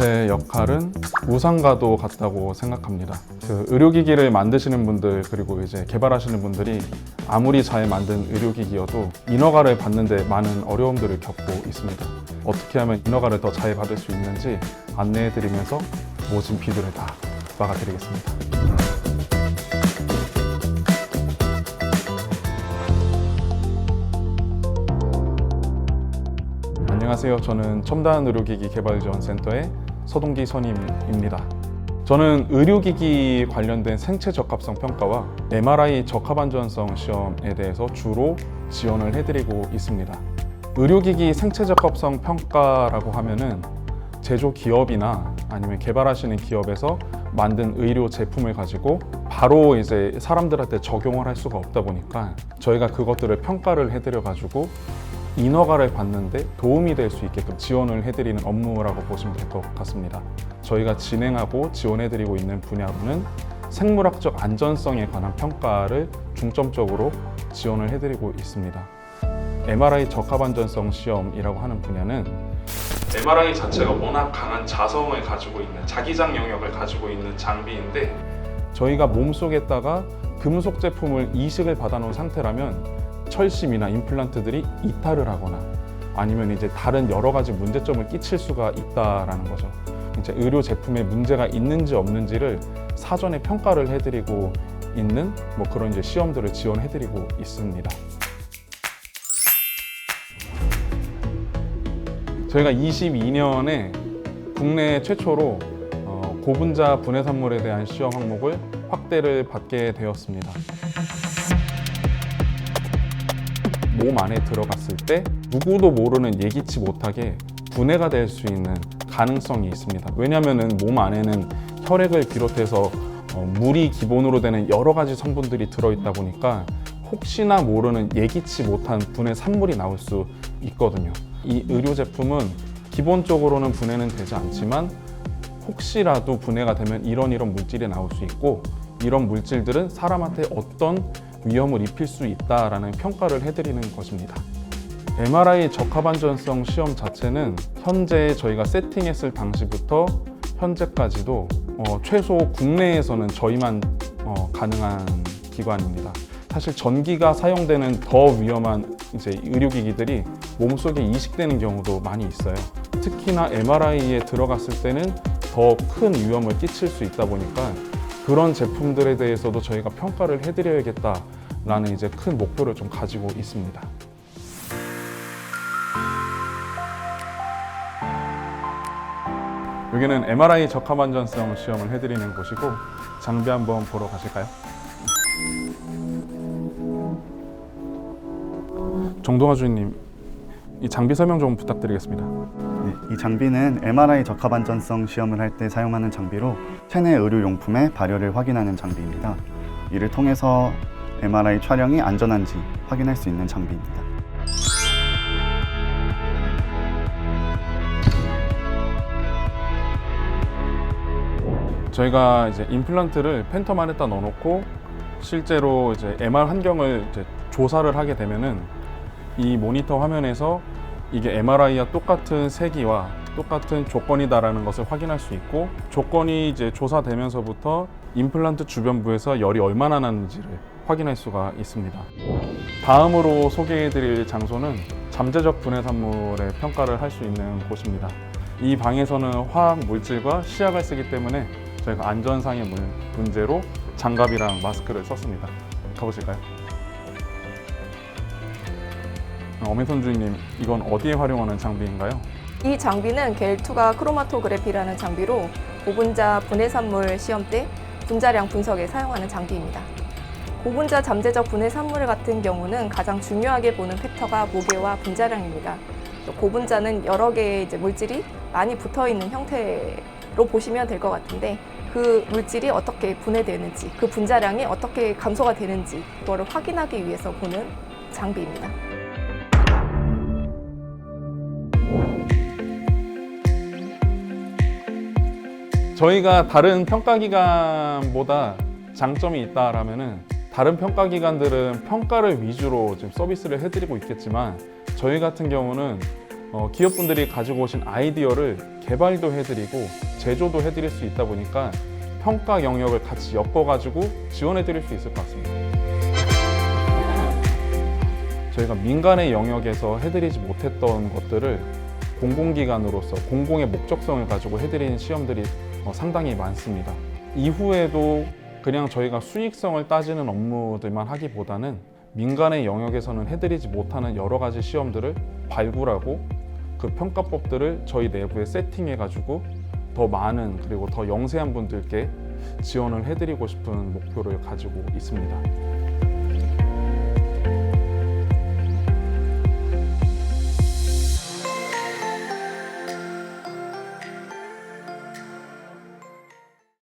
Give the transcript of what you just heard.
제 역할은 우상과도 같다고 생각합니다. 그 의료기기를 만드시는 분들 그리고 이제 개발하시는 분들이 아무리 잘 만든 의료기기여도 인허가를 받는데 많은 어려움들을 겪고 있습니다. 어떻게 하면 인허가를 더 잘 받을 수 있는지 안내해드리면서 모진 비들을 다 막아드리겠습니다. 안녕하세요. 저는 첨단 의료기기 개발지원센터의 서동기 선임입니다. 저는 의료기기 관련된 생체 적합성 평가와 MRI 적합 안전성 시험에 대해서 주로 지원을 해드리고 있습니다. 의료기기 생체 적합성 평가라고 하면은 제조 기업이나 아니면 개발하시는 기업에서 만든 의료 제품을 가지고 바로 이제 사람들한테 적용을 할 수가 없다 보니까 저희가 그것들을 평가를 해드려 가지고 인허가를 받는데 도움이 될 수 있게끔 지원을 해드리는 업무라고 보시면 될 것 같습니다. 저희가 진행하고 지원해드리고 있는 분야로는 생물학적 안전성에 관한 평가를 중점적으로 지원을 해드리고 있습니다. MRI 적합 안전성 시험이라고 하는 분야는 MRI 자체가 워낙 강한 자성을 가지고 있는 자기장 영역을 가지고 있는 장비인데 저희가 몸속에다가 금속 제품을 이식을 받아놓은 상태라면 철심이나 임플란트들이 이탈을 하거나 아니면 이제 다른 여러 가지 문제점을 끼칠 수가 있다라는 거죠. 이제 의료 제품에 문제가 있는지 없는지를 사전에 평가를 해드리고 있는 뭐 그런 이제 시험들을 지원해드리고 있습니다. 저희가 22년에 국내 최초로 어, 고분자 분해산물에 대한 시험 항목을 확대를 받게 되었습니다. 몸 안에 들어갔을 때 누구도 모르는 예기치 못하게 분해가 될 수 있는 가능성이 있습니다. 왜냐하면 몸 안에는 혈액을 비롯해서 어, 물이 기본으로 되는 여러 가지 성분들이 들어있다 보니까 혹시나 모르는 예기치 못한 분해 산물이 나올 수 있거든요. 이 의료 제품은 기본적으로는 분해는 되지 않지만 혹시라도 분해가 되면 이런 이런 물질이 나올 수 있고 이런 물질들은 사람한테 어떤 위험을 입힐 수 있다라는 평가를 해드리는 것입니다. MRI 적합 안전성 시험 자체는 현재 저희가 세팅했을 당시부터 현재까지도 어, 최소 국내에서는 저희만 어, 가능한 기관입니다. 사실 전기가 사용되는 더 위험한 이제 의료기기들이 몸속에 이식되는 경우도 많이 있어요. 특히나 MRI에 들어갔을 때는 더 큰 위험을 끼칠 수 있다 보니까 그런 제품들에 대해서도 저희가 평가를 해드려야겠다라는 이제 큰 목표를 좀 가지고 있습니다. 여기는 MRI 적합 안전성 시험을 해드리는 곳이고 장비 한번 보러 가실까요? 정동아 주인님, 이 장비 설명 좀 부탁드리겠습니다. 네, 이 장비는 MRI 적합 안전성 시험을 할 때 사용하는 장비로 체내 의료용품의 발열을 확인하는 장비입니다. 이를 통해서 MRI 촬영이 안전한지 확인할 수 있는 장비입니다. 저희가 이제 임플란트를 팬텀 안에다 넣어놓고 실제로 이제 MR 환경을 이제 조사를 하게 되면은 이 모니터 화면에서 이게 MRI와 똑같은 세기와 똑같은 조건이다라는 것을 확인할 수 있고 조건이 이제 조사되면서부터 임플란트 주변부에서 열이 얼마나 나는지를 확인할 수가 있습니다. 다음으로 소개해드릴 장소는 잠재적 분해산물의 평가를 할 수 있는 곳입니다. 이 방에서는 화학 물질과 시약을 쓰기 때문에 저희가 안전상의 문- 문제로 장갑이랑 마스크를 썼습니다. 가보실까요? 어민선 주인님, 이건 어디에 활용하는 장비인가요? 이 장비는 겔투가 크로마토그래피라는 장비로 고분자 분해산물 시험 때 분자량 분석에 사용하는 장비입니다. 고분자 잠재적 분해산물 같은 경우는 가장 중요하게 보는 팩터가 무게와 분자량입니다. 또 고분자는 여러 개의 이제 물질이 많이 붙어 있는 형태로 보시면 될 것 같은데 그 물질이 어떻게 분해되는지 그 분자량이 어떻게 감소가 되는지 그거를 확인하기 위해서 보는 장비입니다. 저희가 다른 평가기관보다 장점이 있다라면은 다른 평가기관들은 평가를 위주로 지금 서비스를 해드리고 있겠지만 저희 같은 경우는 어, 기업분들이 가지고 오신 아이디어를 개발도 해드리고 제조도 해드릴 수 있다 보니까 평가 영역을 같이 엮어가지고 지원해드릴 수 있을 것 같습니다. 저희가 민간의 영역에서 해드리지 못했던 것들을 공공기관으로서 공공의 목적성을 가지고 해드리는 시험들이 어, 상당히 많습니다. 이후에도 그냥 저희가 수익성을 따지는 업무들만 하기보다는 민간의 영역에서는 해드리지 못하는 여러 가지 시험들을 발굴하고 그 평가법들을 저희 내부에 세팅해가지고 더 많은 그리고 더 영세한 분들께 지원을 해드리고 싶은 목표를 가지고 있습니다.